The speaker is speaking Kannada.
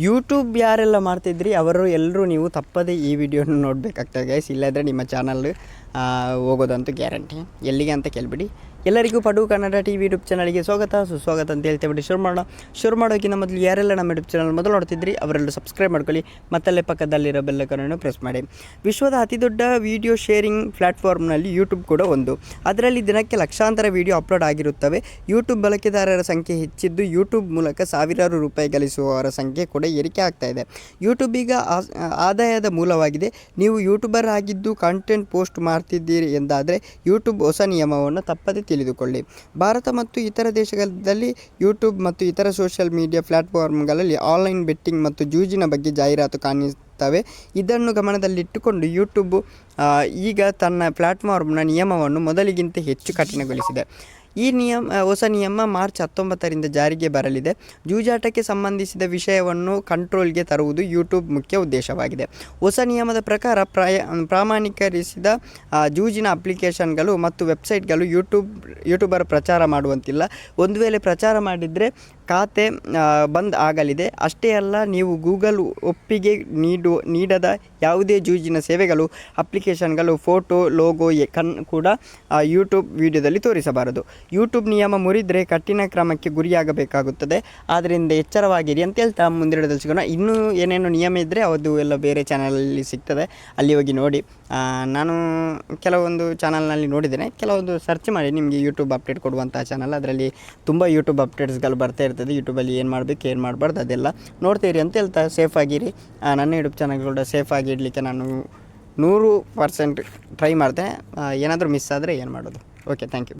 ಯೂಟ್ಯೂಬ್ ಯಾರೆಲ್ಲ ಮಾಡ್ತಿದ್ರಿ ಅವರು ಎಲ್ಲರೂ ನೀವು ತಪ್ಪದೇ ಈ ವಿಡಿಯೋನ ನೋಡಬೇಕಾಗ್ತದೆ ಗೈಸ್ ಇಲ್ಲಾಂದರೆ ನಿಮ್ಮ ಚಾನಲ್ ಹೋಗೋದಂತೂ ಗ್ಯಾರಂಟಿ. ಎಲ್ಲಿಗೆ ಅಂತ ಕೇಳಿಬಿಡಿ. ಎಲ್ಲರಿಗೂ Padu Kannada T V YouTube ಚಾನಲ್ಗೆ ಸ್ವಾಗತ, ಸುಸ್ವಾಗತ ಅಂತ ಹೇಳ್ತೇವೆ ಶುರು ಮಾಡೋಣ ಶುರು ಮಾಡೋಕ್ಕಿಂತ ಮೊದಲು ಯಾರೆಲ್ಲ ನಮ್ಮ ಯೂಟ್ಯೂಬ್ ಚಾನಲ್ ಮೊದಲು ನೋಡ್ತಿದ್ರಿ ಅವರೆಲ್ಲೂ ಸಬ್ಸ್ಕ್ರೈಬ್ ಮಾಡ್ಕೊಳ್ಳಿ. ಮತ್ತಲ್ಲೇ ಪಕ್ಕದಲ್ಲಿರೋ ಬೆಲ್ಲಕನನ್ನು ಪ್ರೆಸ್ ಮಾಡಿ. ವಿಶ್ವದ ಅತಿ ದೊಡ್ಡ ವಿಡಿಯೋ ಶೇರಿಂಗ್ ಪ್ಲ್ಯಾಟ್ಫಾರ್ಮ್ನಲ್ಲಿ ಯೂಟ್ಯೂಬ್ ಕೂಡ ಒಂದು. ಅದರಲ್ಲಿ ದಿನಕ್ಕೆ ಲಕ್ಷಾಂತರ ವಿಡಿಯೋ ಅಪ್ಲೋಡ್ ಆಗಿರುತ್ತವೆ. ಯೂಟ್ಯೂಬ್ ಬಳಕೆದಾರರ ಸಂಖ್ಯೆ ಹೆಚ್ಚಿದ್ದು ಯೂಟ್ಯೂಬ್ ಮೂಲಕ ಸಾವಿರಾರು ರೂಪಾಯಿ ಗಳಿಸುವವರ ಸಂಖ್ಯೆ ಕೂಡ ಏರಿಕೆ ಆಗ್ತಾ ಇದೆ. ಯೂಟ್ಯೂಬ್ ಈಗ ಆದಾಯದ ಮೂಲವಾಗಿದೆ. ನೀವು ಯೂಟ್ಯೂಬರ್ ಆಗಿದ್ದು ಕಾಂಟೆಂಟ್ ಪೋಸ್ಟ್ ಮಾಡ್ತಿದ್ದೀರಿ ಎಂದಾದರೆ ಯೂಟ್ಯೂಬ್ ಹೊಸ ನಿಯಮವನ್ನು ತಪ್ಪದೇ ತಿಳಿದುಕೊಳ್ಳಿ. ಭಾರತ ಮತ್ತು ಇತರ ದೇಶಗಳಲ್ಲಿ ಯೂಟ್ಯೂಬ್ ಮತ್ತು ಇತರ ಸೋಷಿಯಲ್ ಮೀಡಿಯಾ ಪ್ಲಾಟ್ಫಾರ್ಮ್ಗಳಲ್ಲಿ ಆನ್ಲೈನ್ ಬೆಟ್ಟಿಂಗ್ ಮತ್ತು ಜೂಜಿನ ಬಗ್ಗೆ ಜಾಹೀರಾತು ಇದನ್ನು ಗಮನದಲ್ಲಿಟ್ಟುಕೊಂಡು ಯೂಟ್ಯೂಬ್ ಈಗ ತನ್ನ ಪ್ಲ್ಯಾಟ್ಫಾರ್ಮ್ನ ನಿಯಮವನ್ನು ಮೊದಲಿಗಿಂತ ಹೆಚ್ಚು ಕಠಿಣಗೊಳಿಸಿದೆ. ಈ ನಿಯಮ, ಹೊಸ ನಿಯಮ ಮಾರ್ಚ್ ಹತ್ತೊಂಬತ್ತರಿಂದ ಜಾರಿಗೆ ಬರಲಿದೆ. ಜೂಜಾಟಕ್ಕೆ ಸಂಬಂಧಿಸಿದ ವಿಷಯವನ್ನು ಕಂಟ್ರೋಲ್ಗೆ ತರುವುದು ಯೂಟ್ಯೂಬ್ ಮುಖ್ಯ ಉದ್ದೇಶವಾಗಿದೆ. ಹೊಸ ನಿಯಮದ ಪ್ರಕಾರ ಪ್ರಾಯ, ಪ್ರಾಮಾಣೀಕರಿಸಿದ ಜೂಜಿನ ಅಪ್ಲಿಕೇಶನ್ಗಳು ಮತ್ತು ವೆಬ್ಸೈಟ್ಗಳು ಯೂಟ್ಯೂಬ್ ಯೂಟ್ಯೂಬರ್ ಪ್ರಚಾರ ಮಾಡುವಂತಿಲ್ಲ. ಒಂದು ವೇಳೆ ಪ್ರಚಾರ ಮಾಡಿದರೆ ಖಾತೆ ಬಂದ್ ಆಗಲಿದೆ. ಅಷ್ಟೇ ಅಲ್ಲ, ನೀವು ಗೂಗಲ್ ಒಪ್ಪಿಗೆ ನೀಡು ನೀಡದ ಯಾವುದೇ ಜೂಜಿನ ಸೇವೆಗಳು, ಅಪ್ಲಿಕೇಶನ್ಗಳು, ಫೋಟೋ, ಲೋಗೋ ಕಣ್ ಕೂಡ ಯೂಟ್ಯೂಬ್ ವಿಡಿಯೋದಲ್ಲಿ ತೋರಿಸಬಾರದು. ಯೂಟ್ಯೂಬ್ ನಿಯಮ ಮುರಿದರೆ ಕಠಿಣ ಕ್ರಮಕ್ಕೆ ಗುರಿಯಾಗಬೇಕಾಗುತ್ತದೆ. ಆದ್ದರಿಂದ ಎಚ್ಚರವಾಗಿರಿ ಅಂತ ಹೇಳ್ತಾ ಮುಂದಿಡದಲ್ಲಿ ಸಿಗೋಣ. ಇನ್ನೂ ಏನೇನು ನಿಯಮ ಇದ್ದರೆ ಅದು ಎಲ್ಲ ಬೇರೆ ಚಾನಲಲ್ಲಿ ಸಿಗ್ತದೆ. ಅಲ್ಲಿ ಹೋಗಿ ನೋಡಿ. ನಾನು ಕೆಲವೊಂದು ಚಾನಲ್ನಲ್ಲಿ ನೋಡಿದ್ದೇನೆ. ಕೆಲವೊಂದು ಸರ್ಚ್ ಮಾಡಿ ನಿಮಗೆ ಯೂಟ್ಯೂಬ್ ಅಪ್ಡೇಟ್ ಕೊಡುವಂಥ ಚಾನಲ್. ಅದರಲ್ಲಿ ತುಂಬ ಯೂಟ್ಯೂಬ್ ಅಪ್ಡೇಟ್ಸ್ಗಳು ಬರ್ತಾ ಇರ್ತದೆ. ಯೂಟ್ಯೂಬಲ್ಲಿ ಏನು ಮಾಡಬೇಕು, ಏನು ಮಾಡಬಾರ್ದು ಅದೆಲ್ಲ ನೋಡ್ತೀರಿ ಅಂತ ಹೇಳ್ತಾ ಸೇಫ್ ಆಗಿರಿ. ನನ್ನ ಯೂಟ್ಯೂಬ್ ಚಾನಲ್ ಕೂಡ ಸೇಫ್ ಆಗಿ ಇಡಲಿಕ್ಕೆ ನಾನು ನೂರು ಪರ್ಸೆಂಟ್ ಟ್ರೈ ಮಾಡ್ತೇನೆ ಏನಾದರೂ ಮಿಸ್ ಆದರೆ ಏನು ಮಾಡೋದು? Okay thank you